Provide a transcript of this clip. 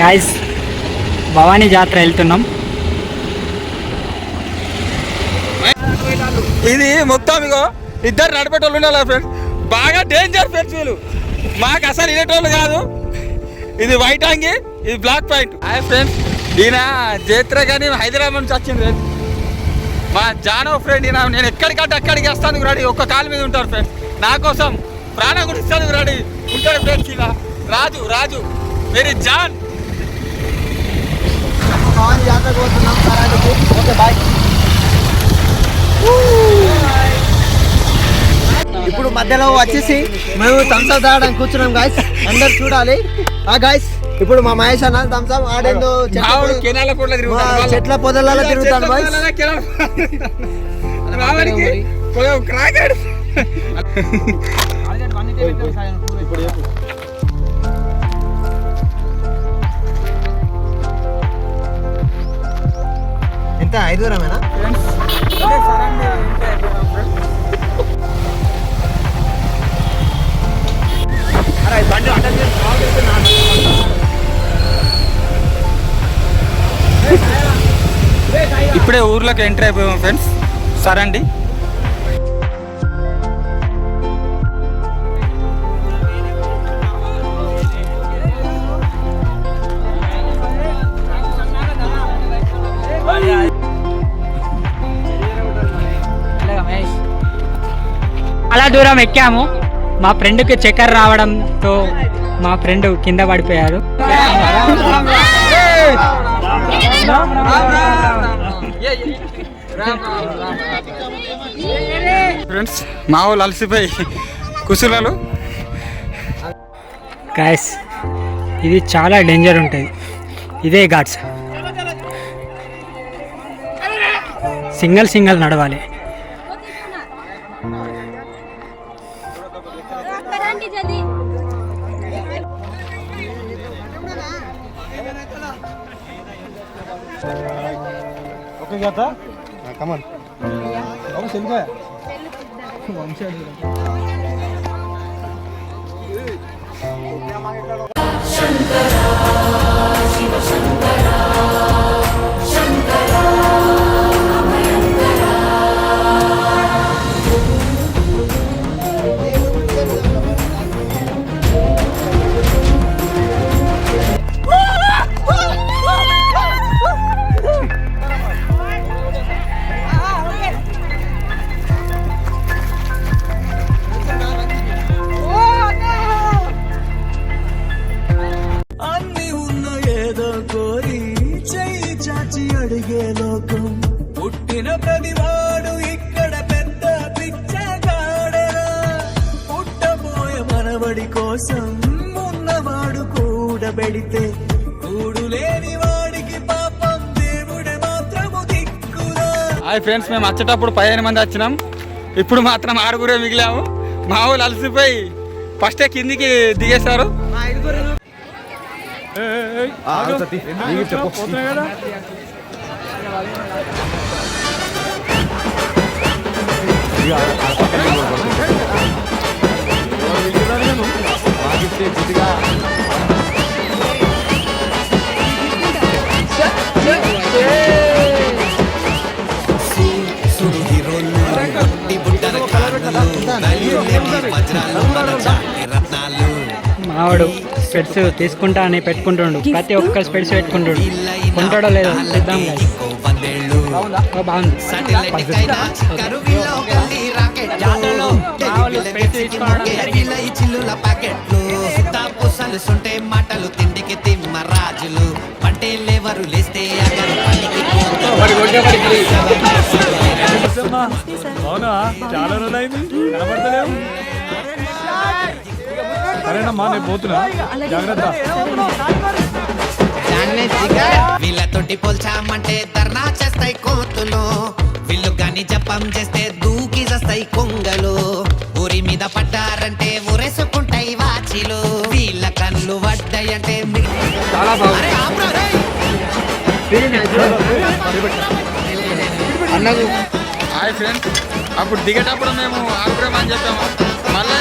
Guys Bhavani జాతర వెళ్తున్నాం. ఇది మొత్తం ఇగో ఇద్దరు నడిపేటోళ్ళు ఉండాలి ఫ్రెండ్స్ బాగా డేంజర్ ఫ్రెండ్స్ వీళ్ళు. మాకు అసలు ఇనేటోళ్ళు కాదు. ఇది వైట్ అంగి ఇది బ్లాక్ పాయింట్ హాయ్ ఫ్రెండ్స్ ఈయన జేత్ర కానీ హైదరాబాద్ నుంచి వచ్చింది ఫ్రెండ్స్ మా జానో ఫ్రెండ్ ఈయన నేను ఎక్కడికంటే అక్కడికి వస్తాను రాడి ఒక్క కాలు మీద ఉంటాడు ఫ్రెండ్స్ నా కోసం ప్రాణం కూడా ఇస్తాను రాడి ఉంటాడు ఫ్రెండ్స్ ఇలా రాజు రాజు. వెరీ జాన్ భవానీ జాతరకు పోతున్నాం కరాటికి ఓకే బాయ్. ఇప్పుడు మధ్యలో వచ్చేసి మేము థమ్స్అప్ తాగడానికి కూర్చున్నాం గాయస్ అందరు చూడాలి. ఆ గాయస్ ఇప్పుడు మా మహేష్ అన్న థమ్స్అప్ ఆడేందో చెట్ల పొదలలో తిరుగుతాడు బాయ్ రావడానికి కొంచెం క్రాకాడు ఎంత ఐదు ఇప్పుడే ఊర్లోకి ఎంటర్ అయిపోయాం ఫ్రెండ్స్. సరే అండి. చాలా దూరం ఎక్కాము. మా ఫ్రెండ్కి చక్కెర రావడంతో మా ఫ్రెండ్ కింద పడిపోయారు ఫ్రెండ్స్ మా వాళ్ళు అలసిపోయి కుసులాలు గాయస్ ఇది చాలా డేంజర్ ఉంటుంది. ఇదే ఘాట్స్. సింగల్ సింగల్ నడవాలి. ఓకే కదా కమన్ ఒక సెల్గా వంశాలు శంకర అడిగే లోకం పుట్టిన ప్రతివాడు ఇక్కడ పెద్ద పిచ్చగాడరా పుట్టబోయే మనవడి కోసం ఉన్నవాడు కూడబెడితే కూడు లేని వాడికి పాపం దేవుడే మాత్రము దిక్కురా హాయ్ ఫ్రెండ్స్ మేము వచ్చేటప్పుడు పదిహేను మంది వచ్చినాం ఇప్పుడు మాత్రం ఆరుగురే మిగిలాము మా వాళ్ళు అలసిపోయి ఫస్టే కిందికి దిగేశారు మా ఐదుగురు సుడు మావాడు స్పెట్స్ తీసుకుంటా అని పెట్టుకుంటుండు ప్రతి ఒక్క స్పెట్స్ పెట్టుకుంటుండు కొంటాడో లేదో చూద్దాం guys. ఇంకో వందేళ్ళు ఓ, బాగుంది? సాటిలైట్ కైనా కరువిలో గల్లి రాకెట్లు ఎగిల ఈ చిల్లుల ప్యాకెట్లు తాపుసలు సుంటే మాటలు తిండికి తిమ్మ రాజులు పట్టేలేవరు లేస్తే అగరు అవునా? చాలా రోజులైంది. కనబడతలేవు. సరేనమ్మా నేను పోతున్నా. జాగ్రత్త. వీళ్ళతోటి పోల్చామంటే ధర్నా చేస్తాయి కోతులు. వీళ్ళు గాని జపం చేస్తే దూకి చేస్తాయి కొంగలు. ఊరి మీద పడ్డారంటే ఊరేసుకుంటాయి వాచిలు. వీళ్ళ కళ్ళు పడ్డాయంటే చాలా. అన్నది హాయ్ ఫ్రెండ్స్ అప్పుడు దిగేటప్పుడు మేము ఆరుగురం అని చెప్పాము. మళ్ళీ